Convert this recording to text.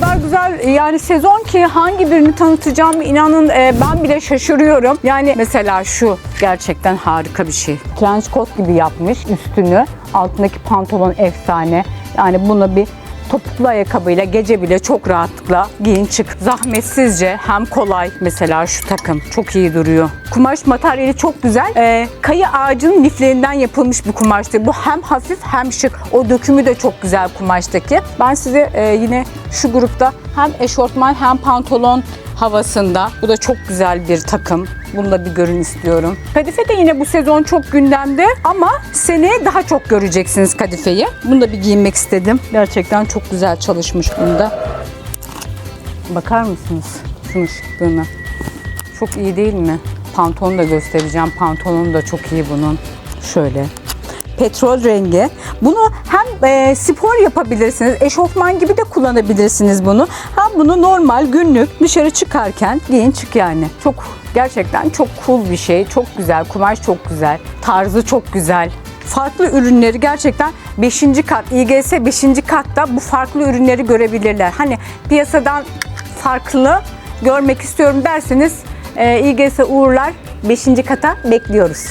kadar güzel yani sezon ki hangi birini tanıtacağımı inanın e, ben bile şaşırıyorum. Yani mesela şu gerçekten harika bir şey. Trench coat gibi yapmış üstünü. Altındaki pantolon efsane. Yani bunu bir topuklu ayakkabıyla gece bile çok rahatlıkla giyin çık. Zahmetsizce hem kolay mesela şu takım çok iyi duruyor. Kumaş materyali çok güzel. Ee, kayı ağacının liflerinden yapılmış bir kumaştı. Bu hem hafif hem şık. O dökümü de çok güzel kumaştaki. Ben size e, yine şu grupta hem eşortman hem pantolon havasında. Bu da çok güzel bir takım. Bunu da bir görün istiyorum. Kadife de yine bu sezon çok gündemde ama seneye daha çok göreceksiniz kadifeyi. Bunu da bir giyinmek istedim. Gerçekten çok güzel çalışmış bunda. Bakar mısınız şunun şıklığına? Çok iyi değil mi? Pantolonu da göstereceğim. Pantolonu da çok iyi bunun. Şöyle petrol rengi. Bunu hem e, spor yapabilirsiniz, eşofman gibi de kullanabilirsiniz bunu. Hem bunu normal günlük dışarı çıkarken giyin çık yani. Çok gerçekten çok cool bir şey. Çok güzel. Kumaş çok güzel. Tarzı çok güzel. Farklı ürünleri gerçekten 5. kat, İGS 5. katta bu farklı ürünleri görebilirler. Hani piyasadan farklı görmek istiyorum derseniz e, İGS Uğurlar 5. kata bekliyoruz.